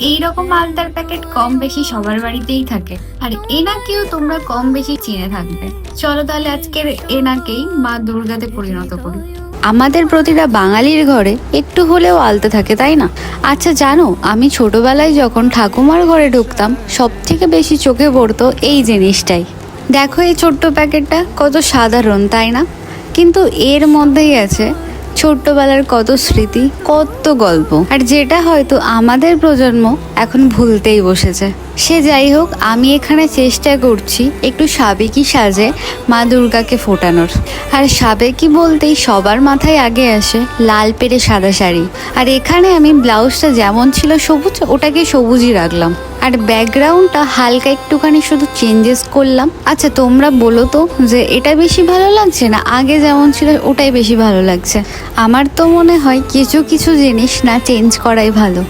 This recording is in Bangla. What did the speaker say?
এই রকম আলতার প্যাকেট কম বেশি সবার বাড়িতেই থাকে। আর এনাকেও তোমরা কম বেশি চিনে থাকবে। চলো তাহলে আজকের এনাকেই মা দুর্গাতে পরিণত করি। আমাদের প্রতিটা বাঙালির ঘরে একটু হলেও আলতা থাকে, তাই না? আচ্ছা জানো, আমি ছোটবেলায় যখন ঠাকুমার ঘরে ঢুকতাম সব থেকে বেশি চোখে পড়তো এই জিনিসটাই। দেখো এই ছোট্ট প্যাকেটটা, কত সাধারণ, তাই না? কিন্তু এর মধ্যেই আছে ছোট্টবেলার কত স্মৃতি কত গল্প। আর যেটা হয়তো আমাদের প্রজন্ম এখন ভুলতেই বসেছে। সে যাই হোক আমি এখানে চেষ্টা করছি একটু সাবেকি সাজে মা দুর্গাকে ফোটানোর। আর সাবেকি বলতেই সবার মাথায় আগে আসে লাল পেরে সাদা শাড়ি। আর এখানে আমি ব্লাউজটা যেমন ছিল সবুজ, ওটাকে সবুজই রাখলাম। আর ব্যাকগ্রাউন্ডটা হালকা একটুখানি শুধু চেঞ্জেস করলাম। আচ্ছা তোমরা বলো তো যে এটা বেশি ভালো লাগছে না আগে যেমন ছিল ওটাই বেশি ভালো লাগছে? আমার তো মনে হয় কিছু কিছু জিনিস না চেঞ্জ করাই ভালো।